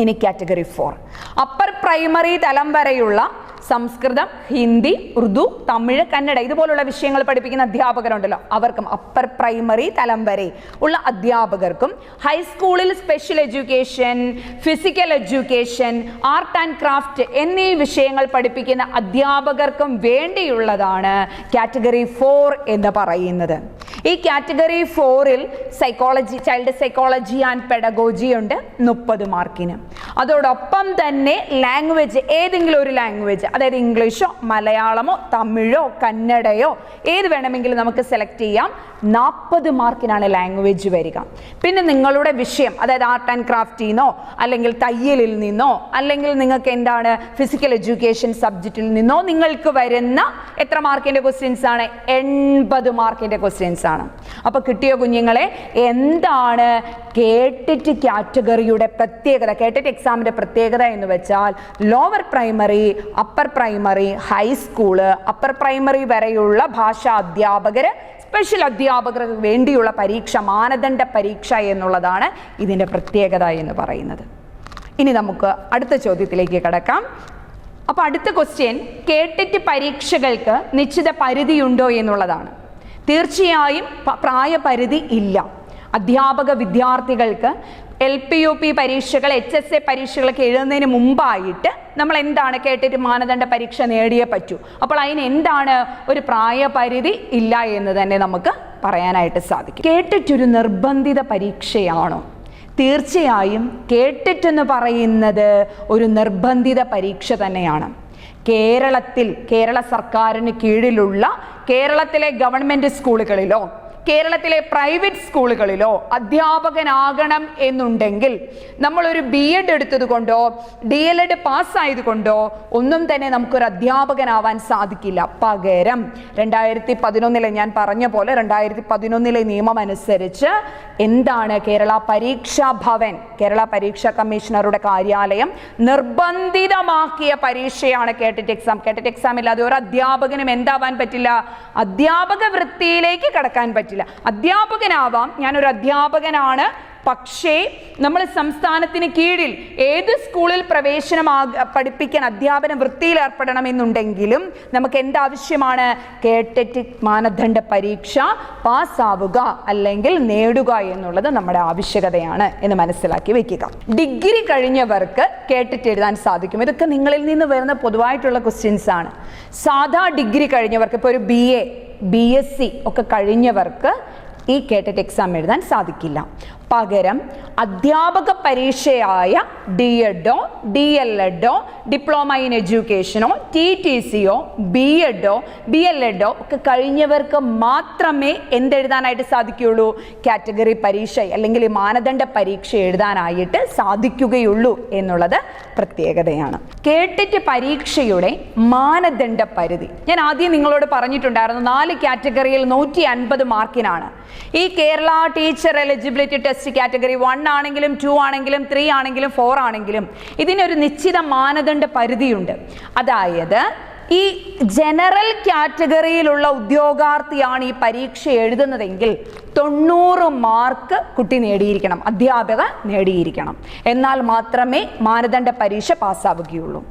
ഇനി category four upper primary തലം വരെയുള്ള സംസ്കൃതം ഹിന്ദി ഉറുദു തമിഴ് കന്നഡ ഇതുപോലുള്ള വിഷയങ്ങൾ പഠിപ്പിക്കുന്ന അധ്യാപകരുണ്ടല്ലോ. അവർക്കും അപ്പർ പ്രൈമറി തലം വരെ ഉള്ള അധ്യാപകർക്കും ഹൈസ്കൂളിൽ special education physical education art and craft എന്നീ വിഷയങ്ങൾ പഠിപ്പിക്കുന്ന അധ്യാപകർക്കും വേണ്ടിയുള്ളതാണ് കാറ്റഗറി ഫോർ എന്ന് പറയുന്നത്. ഈ കാറ്റഗറി ഫോറിൽ psychology child psychology and pedagogy ഉണ്ട് മുപ്പത് മാർക്കിന്. അതോടൊപ്പം തന്നെ ലാംഗ്വേജ് ഏതെങ്കിലും ഒരു ലാംഗ്വേജ് അതായത് ഇംഗ്ലീഷോ മലയാളമോ തമിഴോ കന്നഡയോ ഏത് വേണമെങ്കിലും നമുക്ക് സെലക്ട് ചെയ്യാം. നാൽപ്പത് മാർക്കിനാണ് ലാംഗ്വേജ് വരിക. പിന്നെ നിങ്ങളുടെ വിഷയം അതായത് ആർട്ട് ആൻഡ് ക്രാഫ്റ്റിൽ നിന്നോ അല്ലെങ്കിൽ തയ്യലിൽ നിന്നോ അല്ലെങ്കിൽ നിങ്ങൾക്ക് എന്താണ് ഫിസിക്കൽ എഡ്യൂക്കേഷൻ സബ്ജക്റ്റിൽ നിന്നോ നിങ്ങൾക്ക് വരുന്ന എത്ര മാർക്കിന്റെ ക്വസ്റ്റ്യൻസ് ആണ്? എൺപത് മാർക്കിന്റെ ക്വസ്റ്റ്യൻസ് അപ്പൊ കിട്ടിയ കുഞ്ഞുങ്ങളെ എന്താണ് കേട്ടിറ്റ് കാറ്റഗറിയുടെ പ്രത്യേകത? കേട്ടിറ്റ് എക്സാമിന്റെ പ്രത്യേകത എന്ന് വെച്ചാൽ lower primary upper primary high school upper primary വരെയുള്ള ഭാഷാ അധ്യാപകര് സ്പെഷ്യൽ അധ്യാപകർക്ക് വേണ്ടിയുള്ള പരീക്ഷ മാനദണ്ഡ പരീക്ഷ എന്നുള്ളതാണ് ഇതിന്റെ പ്രത്യേകത എന്ന് പറയുന്നത്. ഇനി നമുക്ക് അടുത്ത ചോദ്യത്തിലേക്ക് കിടക്കാം. അപ്പോൾ അടുത്ത ക്വസ്റ്റ്യൻ കേട്ടിട്ട് പരീക്ഷകൾക്ക് നിശ്ചിത പരിധിയുണ്ടോ എന്നുള്ളതാണ്. തീർച്ചയായും പ്രായപരിധി ഇല്ല. അധ്യാപക വിദ്യാർത്ഥികൾക്ക് എൽ പി യു പി പരീക്ഷകൾ എച്ച് എസ് എ പരീക്ഷകളൊക്കെ എഴുതുന്നതിന് മുമ്പായിട്ട് നമ്മൾ എന്താണ് കേട്ടിട്ട് മാനദണ്ഡ പരീക്ഷ നേടിയേ പറ്റൂ. അപ്പോൾ അതിന് എന്താണ് ഒരു പ്രായപരിധി ഇല്ല എന്ന് തന്നെ നമുക്ക് പറയാനായിട്ട് സാധിക്കും. കേട്ടിട്ടൊരു നിർബന്ധിത പരീക്ഷയാണോ? തീർച്ചയായും കേട്ടിട്ടെന്ന് പറയുന്നത് ഒരു നിർബന്ധിത പരീക്ഷ തന്നെയാണ്. കേരളത്തിൽ കേരള സർക്കാരിന് കീഴിലുള്ള കേരളത്തിലെ ഗവൺമെന്റ് സ്കൂളുകളിലോ കേരളത്തിലെ പ്രൈവറ്റ് സ്കൂളുകളിലോ അധ്യാപകനാകണം എന്നുണ്ടെങ്കിൽ നമ്മളൊരു ബി എഡ് എടുത്തതുകൊണ്ടോ ഡി എൽ എഡ് പാസ്സായതുകൊണ്ടോ ഒന്നും തന്നെ നമുക്കൊരു അധ്യാപകനാവാൻ സാധിക്കില്ല. പകരം രണ്ടായിരത്തി പതിനൊന്നിലെ ഞാൻ പറഞ്ഞ പോലെ രണ്ടായിരത്തി പതിനൊന്നിലെ നിയമം അനുസരിച്ച് എന്താണ് കേരള പരീക്ഷാ ഭവൻ കേരള പരീക്ഷാ കമ്മീഷണറുടെ കാര്യാലയം നിർബന്ധിതമാക്കിയ പരീക്ഷയാണ് കേട്ടിട്ട് എക്സാം കേട്ടിട്ട് എക്സാം ഇല്ലാതെ ഒരു അധ്യാപകനും എന്താവാൻ പറ്റില്ല? അധ്യാപക വൃത്തിയിലേക്ക് കടക്കാൻ പറ്റില്ല. അധ്യാപകനാവാം. ഞാനൊരു അധ്യാപകനാണ് പക്ഷേ നമ്മൾ സംസ്ഥാനത്തിന് കീഴിൽ ഏത് സ്കൂളിൽ പ്രവേശനം പഠിപ്പിക്കാൻ അധ്യാപന വൃത്തിയിൽ ഏർപ്പെടണമെന്നുണ്ടെങ്കിലും നമുക്ക് എന്താവശ്യമാണ്? കേട്ടറ്റ് മാനദണ്ഡ പരീക്ഷ പാസ്സാവുക അല്ലെങ്കിൽ നേടുക എന്നുള്ളത് നമ്മുടെ ആവശ്യകതയാണ് എന്ന് മനസ്സിലാക്കി വെക്കുക. ഡിഗ്രി കഴിഞ്ഞവർക്ക് കേട്ടിട്ട് എഴുതാൻ സാധിക്കും. ഇതൊക്കെ നിങ്ങളിൽ നിന്ന് വരുന്ന പൊതുവായിട്ടുള്ള ക്വസ്റ്റ്യൻസ് ആണ്. സാധാ ഡിഗ്രി കഴിഞ്ഞവർക്ക് ഇപ്പോൾ ഒരു B A B S C ഒക്കെ കഴിഞ്ഞവർക്ക് ഈ കേട്ടിട്ട് എക്സാം എഴുതാൻ സാധിക്കില്ല. പകരം അധ്യാപക പരീക്ഷയായ ഡി എഡോ ഡി എൽ എഡോ ഡിപ്ലോമ ഇൻ എഡ്യൂക്കേഷനോ ടി ടി സിയോ ബി എഡോ ബി എൽ എഡോ ഒക്കെ കഴിഞ്ഞവർക്ക് മാത്രമേ എന്തെഴുതാനായിട്ട് സാധിക്കുകയുള്ളൂ. കാറ്റഗറി പരീക്ഷ അല്ലെങ്കിൽ മാനദണ്ഡ പരീക്ഷ എഴുതാനായിട്ട് സാധിക്കുകയുള്ളൂ എന്നുള്ളത് പ്രത്യേകതയാണ്. കേട്ടിട്ട് പരീക്ഷയുടെ മാനദണ്ഡ പരിധി. ഞാൻ ആദ്യം നിങ്ങളോട് പറഞ്ഞിട്ടുണ്ടായിരുന്നു നാല് കാറ്റഗറിയിൽ നൂറ്റി അൻപത് മാർക്കിനാണ്. ഈ Kerala teacher eligibility test category one ആണെങ്കിലും ടു ആണെങ്കിലും ത്രീ ആണെങ്കിലും ഫോർ ആണെങ്കിലും ഇതിനൊരു നിശ്ചിത മാനദണ്ഡ പരിധിയുണ്ട്. അതായത് ഈ ജനറൽ കാറ്റഗറിയിലുള്ള ഉദ്യോഗാർത്ഥിയാണ് ഈ പരീക്ഷ എഴുതുന്നതെങ്കിൽ തൊണ്ണൂറ് മാർക്ക് കുട്ടി നേടിയിരിക്കണം അധ്യാപക നേടിയിരിക്കണം. എന്നാൽ മാത്രമേ മാനദണ്ഡ പരീക്ഷ പാസ്സാവുകയുള്ളൂ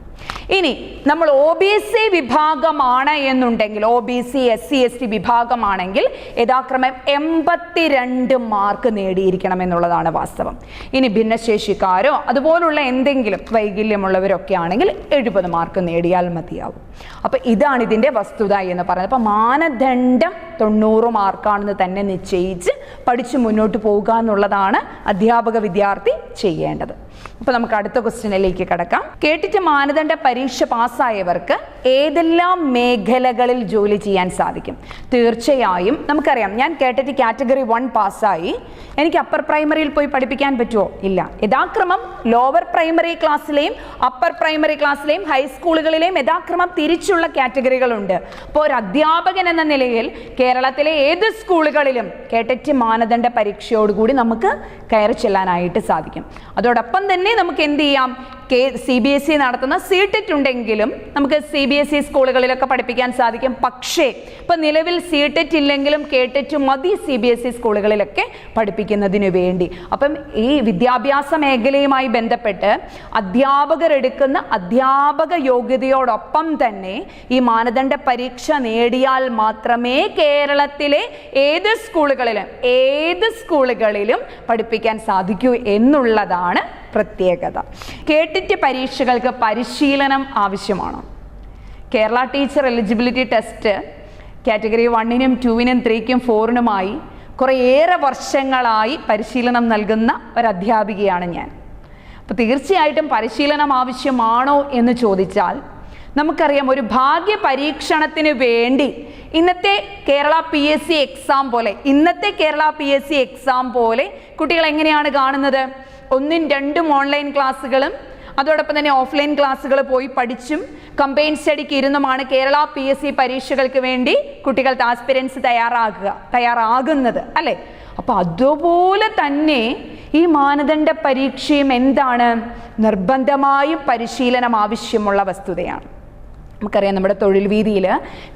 ഇനി നമ്മൾ ഒ ബി സി വിഭാഗമാണ് എന്നുണ്ടെങ്കിൽ O B C S C S T വിഭാഗമാണെങ്കിൽ യഥാക്രമം എൺപത്തിരണ്ട് മാർക്ക് നേടിയിരിക്കണം എന്നുള്ളതാണ് വാസ്തവം. ഇനി ഭിന്നശേഷിക്കാരോ അതുപോലുള്ള എന്തെങ്കിലും വൈകല്യമുള്ളവരൊക്കെ ആണെങ്കിൽ എഴുപത് മാർക്ക് നേടിയാൽ മതിയാവും. അപ്പോൾ ഇതാണ് ഇതിന്റെ വസ്തുത എന്ന് പറയുന്നത്. അപ്പോൾ മാനദണ്ഡം തൊണ്ണൂറ് മാർക്കാണെന്ന് തന്നെ നിശ്ചയിച്ച് പഠിച്ചു മുന്നോട്ട് പോകുക എന്നുള്ളതാണ് അധ്യാപക വിദ്യാർത്ഥി ചെയ്യേണ്ടത്. അപ്പൊ നമുക്ക് അടുത്ത ക്വസ്റ്റ്യനിലേക്ക് കടക്കാം. കേട്ടിട്ട് മാനദണ്ഡ പരീക്ഷ പാസ്സായവർക്ക് ഏതെല്ലാം മേഖലകളിൽ ജോലി ചെയ്യാൻ സാധിക്കും? തീർച്ചയായും നമുക്കറിയാം. ഞാൻ കേട്ടിട്ട് കാറ്റഗറി വൺ പാസ്സായി എനിക്ക് അപ്പർ പ്രൈമറിയിൽ പോയി പഠിപ്പിക്കാൻ പറ്റുമോ? ഇല്ല. യഥാക്രമം ലോവർ പ്രൈമറി ക്ലാസ്സിലെയും അപ്പർ പ്രൈമറി ക്ലാസ്സിലെയും ഹൈസ്കൂളുകളിലെയും യഥാക്രമം തിരിച്ചുള്ള കാറ്റഗറികളുണ്ട് അപ്പോൾ ഒരു അധ്യാപകൻ എന്ന നിലയിൽ കേരളത്തിലെ ഏത് സ്കൂളുകളിലും കേട്ടറ്റ് മാനദണ്ഡ പരീക്ഷയോടുകൂടി നമുക്ക് കയറി ചെല്ലാനായിട്ട് സാധിക്കും. അതോടൊപ്പം തന്നെ നമുക്ക് എന്ത് ചെയ്യാം? K C B S E നടത്തുന്ന സീടെറ്റ് ഉണ്ടെങ്കിലും നമുക്ക് സി ബി എസ് ഇ സ്കൂളുകളിലൊക്കെ പഠിപ്പിക്കാൻ സാധിക്കും. പക്ഷേ ഇപ്പം നിലവിൽ സീടെറ്റ് ഇല്ലെങ്കിലും കേട്ടിറ്റ് മതി സി ബി എസ് ഇ സ്കൂളുകളിലൊക്കെ പഠിപ്പിക്കുന്നതിന് വേണ്ടി. അപ്പം ഈ വിദ്യാഭ്യാസ മേഖലയുമായി ബന്ധപ്പെട്ട് അധ്യാപകർ എടുക്കുന്ന അധ്യാപക യോഗ്യതയോടൊപ്പം തന്നെ ഈ മാനദണ്ഡ പരീക്ഷ നേടിയാൽ മാത്രമേ കേരളത്തിലെ ഏത് സ്കൂളുകളിലും ഏത് സ്കൂളുകളിലും പഠിപ്പിക്കാൻ സാധിക്കൂ എന്നുള്ളതാണ് പ്രത്യേകത. കേട്ടിട്ട് പരീക്ഷകൾക്ക് പരിശീലനം ആവശ്യമാണ്? Kerala teacher eligibility test category വണ്ണിനും ടൂവിനും ത്രീക്കും ഫോറിനുമായി കുറേയേറെ വർഷങ്ങളായി പരിശീലനം നൽകുന്ന ഒരു അധ്യാപികയാണ് ഞാൻ. അപ്പോൾ തീർച്ചയായിട്ടും പരിശീലനം ആവശ്യമാണോ എന്ന് ചോദിച്ചാൽ നമുക്കറിയാം ഒരു ഭാഗ്യ പരീക്ഷണത്തിന് വേണ്ടി ഇന്നത്തെ Kerala P S C exam പോലെ ഇന്നത്തെ Kerala P S C exam പോലെ കുട്ടികൾ എങ്ങനെയാണ് കാണുന്നത്? ഒന്നും രണ്ടും ഓൺലൈൻ ക്ലാസ്സുകളും അതോടൊപ്പം തന്നെ ഓഫ്ലൈൻ ക്ലാസ്സുകൾ പോയി പഠിച്ചും കമ്പൈൻ സ്റ്റഡിക്ക് ഇരുന്നുമാണ് കേരള പി എസ് സി പരീക്ഷകൾക്ക് വേണ്ടി കുട്ടികൾ ആസ്പിരൻസ് തയ്യാറാകുക തയ്യാറാകുന്നത് അല്ലേ? അപ്പോൾ അതുപോലെ തന്നെ ഈ മാനദണ്ഡ പരീക്ഷയും എന്താണ്? നിർബന്ധമായും പരിശീലനം ആവശ്യമുള്ള വസ്തുതയാണ്. നമുക്കറിയാം നമ്മുടെ തൊഴിൽ വീതിയിൽ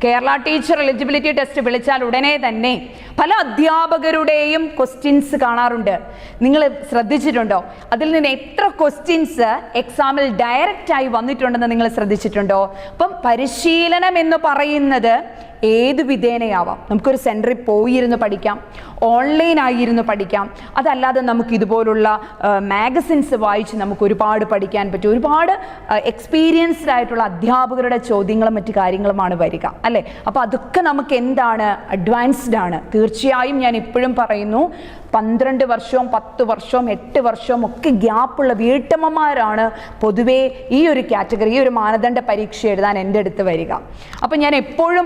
കേരള ടീച്ചർ എലിജിബിലിറ്റി ടെസ്റ്റ് വിളിച്ചാൽ ഉടനെ തന്നെ പല അധ്യാപകരുടെയും ക്വസ്റ്റ്യൻസ് കാണാറുണ്ട്. നിങ്ങൾ ശ്രദ്ധിച്ചിട്ടുണ്ടോ? അതിൽ നിന്ന് എത്ര ക്വസ്റ്റ്യൻസ് എക്സാമിൽ ഡയറക്റ്റായി വന്നിട്ടുണ്ടെന്ന് നിങ്ങൾ ശ്രദ്ധിച്ചിട്ടുണ്ടോ? അപ്പം പരിശീലനം എന്ന് പറയുന്നത് ഏത് വിധേനയാവാം? നമുക്കൊരു സെന്ററിൽ പോയിരുന്ന് പഠിക്കാം ഓൺലൈൻ ആയിരുന്നു പഠിക്കാം. അതല്ലാതെ നമുക്ക് ഇതുപോലുള്ള മാഗസിൻസ് വായിച്ച് നമുക്ക് ഒരുപാട് പഠിക്കാൻ പറ്റും. ഒരുപാട് എക്സ്പീരിയൻസ്ഡ് ആയിട്ടുള്ള അധ്യാപകരുടെ ചോദ്യങ്ങളും മറ്റു കാര്യങ്ങളുമാണ് വരിക അല്ലേ? അപ്പോൾ അതൊക്കെ നമുക്ക് എന്താണ്? അഡ്വാൻസ്ഡ് ആണ്. തീർച്ചയായും ഞാൻ ഇപ്പോഴും പറയുന്നു പന്ത്രണ്ട് വർഷവും പത്ത് വർഷവും എട്ട് വർഷവും ഒക്കെ ഗ്യാപ്പുള്ള വീട്ടമ്മമാരാണ് പൊതുവേ ഈ ഒരു കാറ്റഗറി ഈ ഒരു മാനദണ്ഡ പരീക്ഷ എഴുതാൻ എന്റെ അടുത്ത് വരിക. അപ്പം ഞാൻ എപ്പോഴും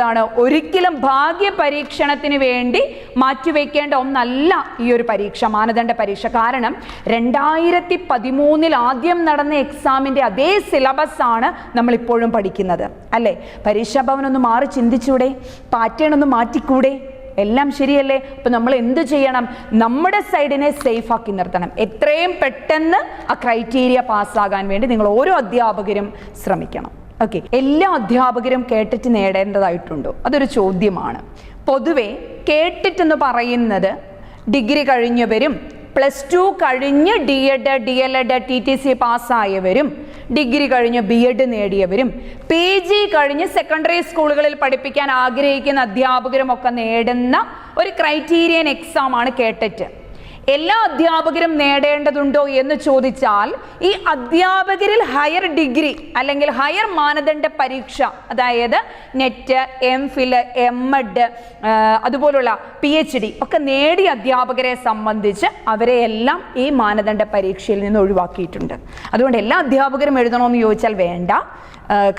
പറയുന്നതാണ് ഒരിക്കലും ഭാഗ്യ പരീക്ഷണത്തിന് വേണ്ടി മാറ്റിവെക്കേണ്ട ഒന്നല്ല ഈ ഒരു പരീക്ഷ മാനദണ്ഡ പരീക്ഷ. കാരണം രണ്ടായിരത്തി പതിമൂന്നിൽ ആദ്യം നടന്ന എക്സാമിന്റെ അതേ സിലബസ് ആണ് നമ്മളിപ്പോഴും പഠിക്കുന്നത്. അല്ലേ? പരീക്ഷാ ഭവൻ ഒന്ന് മാറി ചിന്തിച്ചൂടെ? പാറ്റേൺ ഒന്ന് മാറ്റിക്കൂടെ? എല്ലാം ശരിയല്ലേ? അപ്പം നമ്മൾ എന്ത് ചെയ്യണം? നമ്മുടെ സൈഡിനെ സേഫ് ആക്കി നിർത്തണം. എത്രയും പെട്ടെന്ന് ആ ക്രൈറ്റീരിയ പാസ്സാകാൻ വേണ്ടി നിങ്ങൾ ഓരോ അധ്യാപകരും ശ്രമിക്കണം. ഓക്കെ. എല്ലാ അധ്യാപകരും കേട്ടിട്ട് നേടേണ്ടതായിട്ടുണ്ടോ. അതൊരു ചോദ്യമാണ്. പൊതുവെ കേട്ടിട്ട് എന്ന് പറയുന്നത് ഡിഗ്രി കഴിഞ്ഞവരും പ്ലസ് ടു കഴിഞ്ഞ് D Ed D L Ed T T C പാസ്സായവരും degree കഴിഞ്ഞ് ബി എഡ് നേടിയവരും പി ജി കഴിഞ്ഞ് സെക്കൻഡറി സ്കൂളുകളിൽ പഠിപ്പിക്കാൻ ആഗ്രഹിക്കുന്ന അധ്യാപകരും ഒക്കെ നേടുന്ന ഒരു ക്രൈറ്റീരിയൻ എക്സാം ആണ് കേട്ടറ്റ് എല്ലാ അധ്യാപകരും നേടേണ്ടതുണ്ടോ എന്ന് ചോദിച്ചാൽ ഈ അധ്യാപകരിൽ ഹയർ ഡിഗ്രി അല്ലെങ്കിൽ ഹയർ മാനദണ്ഡ പരീക്ഷ അതായത് നെറ്റ് എം ഫിൽ എം അതുപോലുള്ള പി എച്ച് ഡി ഒക്കെ നേടിയ അധ്യാപകരെ സംബന്ധിച്ച് അവരെ എല്ലാം ഈ മാനദണ്ഡ പരീക്ഷയിൽ നിന്ന് ഒഴിവാക്കിയിട്ടുണ്ട്. അതുകൊണ്ട് എല്ലാ അധ്യാപകരും എഴുതണമെന്ന് ചോദിച്ചാൽ വേണ്ട.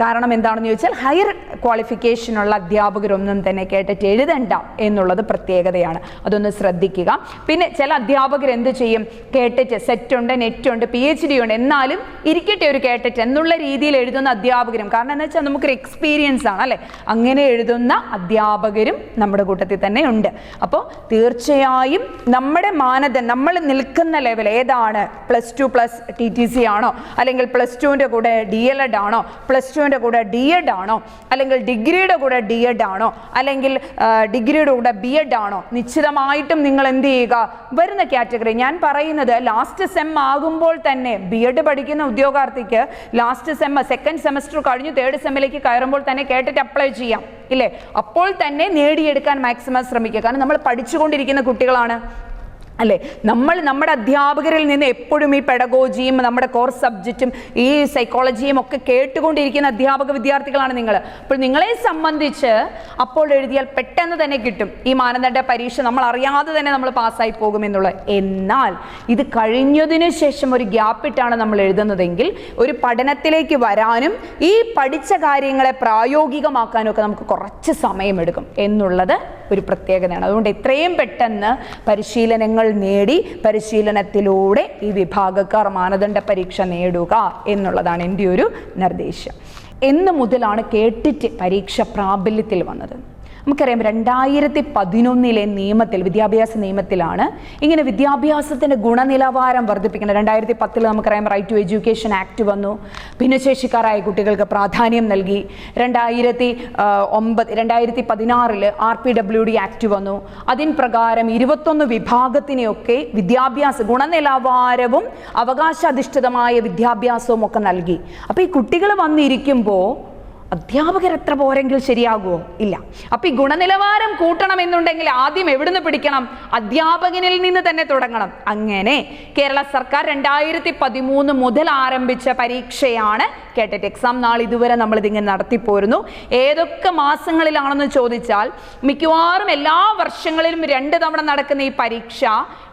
കാരണം എന്താണെന്ന് ചോദിച്ചാൽ ഹയർ ക്വാളിഫിക്കേഷനുള്ള അധ്യാപകരൊന്നും തന്നെ കേട്ടിട്ട് എഴുതണ്ട എന്നുള്ളത് പ്രത്യേകതയാണ്. അതൊന്ന് ശ്രദ്ധിക്കുക. പിന്നെ ചില അധ്യാപകർ എന്ത് ചെയ്യും? കേട്ടിട്ട് സെറ്റ് ഉണ്ട് നെറ്റ് ഉണ്ട് പി എച്ച് ഡി ഉണ്ട്. എന്നാലും ഇരിക്കട്ടെ ഒരു കേട്ടിട്ട് എന്നുള്ള രീതിയിൽ എഴുതുന്ന അധ്യാപകരും കാരണം എന്താ വെച്ചാൽ നമുക്കൊരു എക്സ്പീരിയൻസ് ആണ് അല്ലേ? അങ്ങനെ എഴുതുന്ന അധ്യാപകരും നമ്മുടെ കൂട്ടത്തിൽ തന്നെ ഉണ്ട്. അപ്പോൾ തീർച്ചയായും നമ്മുടെ മാനദണ്ഡം നമ്മൾ നിൽക്കുന്ന ലെവൽ ഏതാണ്? Plus two plus T T C ആണോ? അല്ലെങ്കിൽ പ്ലസ് ടുവിന്റെ കൂടെ ഡി എൽ എഡ് ആണോ? പ്ലസ് ടുവിന്റെ കൂടെ ഡി എഡ് ആണോ? അല്ലെങ്കിൽ ഡിഗ്രിയുടെ കൂടെ ഡി എഡ് ആണോ? അല്ലെങ്കിൽ ഡിഗ്രിയുടെ കൂടെ ബി എഡ് ആണോ? നിശ്ചിതമായിട്ടും നിങ്ങൾ എന്ത് ചെയ്യുക? വരുന്ന കാറ്റഗറി. ഞാൻ പറയുന്നത് ലാസ്റ്റ് സെം ആകുമ്പോൾ തന്നെ ബി എഡ് പഠിക്കുന്ന ഉദ്യോഗാർത്ഥിക്ക് ലാസ്റ്റ് സെം സെക്കൻഡ് സെമസ്റ്റർ കഴിഞ്ഞ് തേർഡ് സെമ്മിലേക്ക് കയറുമ്പോൾ തന്നെ കേട്ടിട്ട് അപ്ലൈ ചെയ്യാം. ഇല്ലേ? അപ്പോൾ തന്നെ നേടിയെടുക്കാൻ മാക്സിമം ശ്രമിക്കുക. കാരണം നമ്മൾ പഠിച്ചുകൊണ്ടിരിക്കുന്ന കുട്ടികളാണ്. അല്ലേ? നമ്മൾ നമ്മുടെ അധ്യാപകരിൽ നിന്ന് എപ്പോഴും ഈ പെഡഗോജിയും നമ്മുടെ കോർ സബ്ജക്റ്റും ഈ സൈക്കോളജിയും ഒക്കെ കേട്ടുകൊണ്ടിരിക്കുന്ന അധ്യാപക വിദ്യാർത്ഥികളാണ് നിങ്ങൾ. അപ്പോൾ നിങ്ങളെ സംബന്ധിച്ച് അപ്പോൾ എഴുതിയാൽ പെട്ടെന്ന് തന്നെ കിട്ടും. ഈ മാനദണ്ഡ പരീക്ഷ നമ്മൾ അറിയാതെ തന്നെ നമ്മൾ പാസ്സായി പോകുമെന്നുള്ളത് എന്നാൽ ഇത് കഴിഞ്ഞതിന് ശേഷം ഒരു ഗ്യാപ്പിട്ടാണ് നമ്മൾ എഴുതുന്നതെങ്കിൽ ഒരു പഠനത്തിലേക്ക് വരാനും ഈ പഠിച്ച കാര്യങ്ങളെ പ്രായോഗികമാക്കാനും ഒക്കെ നമുക്ക് കുറച്ച് സമയമെടുക്കും. എന്നുള്ളത് ഒരു പ്രത്യേകതയാണ്. അതുകൊണ്ട് എത്രയും പെട്ടെന്ന് പരിശീലനങ്ങൾ നേടി പരിശീലനത്തിലൂടെ ഈ വിഭാഗക്കാർ മാനദണ്ഡ പരീക്ഷ നേടുക എന്നുള്ളതാണ് എന്റെ ഒരു നിർദ്ദേശം. എന്ന് മുതലാണ് കേട്ടിട്ട് പരീക്ഷ പ്രാബല്യത്തിൽ വന്നത്. നമുക്കറിയാം രണ്ടായിരത്തി പതിനൊന്നിലെ നിയമത്തിൽ വിദ്യാഭ്യാസ നിയമത്തിലാണ് ഇങ്ങനെ വിദ്യാഭ്യാസത്തിന്റെ ഗുണനിലവാരം വർദ്ധിപ്പിക്കുന്നത്. രണ്ടായിരത്തി പത്തിൽ നമുക്കറിയാം റൈറ്റ് ടു എഡ്യൂക്കേഷൻ ആക്ട് വന്നു. ഭിന്നശേഷിക്കാരായ കുട്ടികൾക്ക് പ്രാധാന്യം നൽകി. രണ്ടായിരത്തി ഒമ്പത് രണ്ടായിരത്തി പതിനാറിൽ R P W D act വന്നു. അതിൻ പ്രകാരം ഇരുപത്തൊന്ന് വിഭാഗത്തിനെയൊക്കെ വിദ്യാഭ്യാസ ഗുണനിലവാരവും അവകാശാധിഷ്ഠിതമായ വിദ്യാഭ്യാസവും ഒക്കെ നൽകി. അപ്പോൾ ഈ കുട്ടികൾ വന്നിരിക്കുമ്പോൾ അധ്യാപകർ എത്ര പോരെങ്കിൽ ശരിയാകുമോ ഇല്ല. അപ്പൊ ഈ ഗുണനിലവാരം കൂട്ടണം എന്നുണ്ടെങ്കിൽ ആദ്യം എവിടുന്ന് പിടിക്കണം? അധ്യാപകനിൽ നിന്ന് തന്നെ തുടങ്ങണം. അങ്ങനെ കേരള സർക്കാർ രണ്ടായിരത്തി പതിമൂന്ന് മുതൽ ആരംഭിച്ച പരീക്ഷയാണ് കേട്ടറ്റ് എക്സാം നാൾ ഇതുവരെ നമ്മൾ ഇതിങ്ങനെ നടത്തിപ്പോരുന്നു. ഏതൊക്കെ മാസങ്ങളിലാണെന്ന് ചോദിച്ചാൽ മിക്കവാറും എല്ലാ വർഷങ്ങളിലും രണ്ട് തവണ നടക്കുന്ന ഈ പരീക്ഷ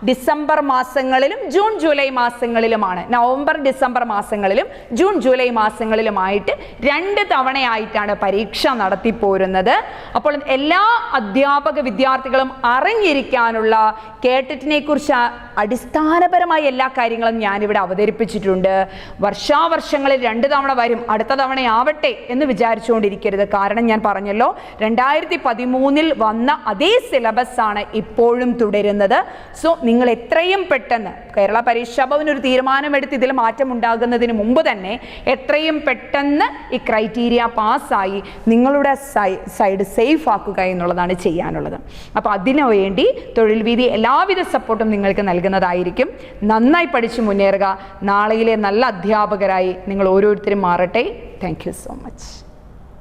ഡിസംബർ മാസങ്ങളിലും ജൂൺ ജൂലൈ മാസങ്ങളിലുമാണ്. നവംബർ ഡിസംബർ മാസങ്ങളിലും ജൂൺ ജൂലൈ മാസങ്ങളിലുമായിട്ട് രണ്ട് തവണയായിട്ടാണ് പരീക്ഷ നടത്തിപ്പോരുന്നത്. അപ്പോൾ എല്ലാ അധ്യാപക വിദ്യാർത്ഥികളും അറിഞ്ഞിരിക്കാനുള്ള കേട്ടിട്ടിനെ കുറിച്ച് അടിസ്ഥാനപരമായ എല്ലാ കാര്യങ്ങളും ഞാനിവിടെ അവതരിപ്പിച്ചിട്ടുണ്ട്. വർഷാവർഷങ്ങളിൽ രണ്ട് തവണ വരും അടുത്ത തവണ ആവട്ടെ എന്ന് വിചാരിച്ചുകൊണ്ടിരിക്കരുത്. കാരണം ഞാൻ പറഞ്ഞല്ലോ രണ്ടായിരത്തി പതിമൂന്നിൽ വന്ന അതേ സിലബസ് ആണ് ഇപ്പോഴും തുടരുന്നത്. സോ നിങ്ങൾ എത്രയും പെട്ടെന്ന് കേരള പരീക്ഷാ ഭവൻ ഒരു തീരുമാനമെടുത്ത് ഇതിൽ മാറ്റം ഉണ്ടാകുന്നതിന് മുമ്പ് തന്നെ എത്രയും പെട്ടെന്ന് ഈ ക്രൈറ്റീരിയ പാസ്സായി നിങ്ങളുടെ സൈഡ് സേഫ് ആക്കുക എന്നുള്ളതാണ് ചെയ്യാനുള്ളത്. അപ്പോൾ അതിനു വേണ്ടി തൊഴിൽ വീതി എല്ലാവിധ സപ്പോർട്ടും നിങ്ങൾക്ക് നൽകുന്നതായിരിക്കും. നന്നായി പഠിച്ച് മുന്നേറുക. നാളെയിലെ നല്ല അധ്യാപകരായി നിങ്ങൾ ഓരോരുത്തരും മാറട്ടെ. Thank so much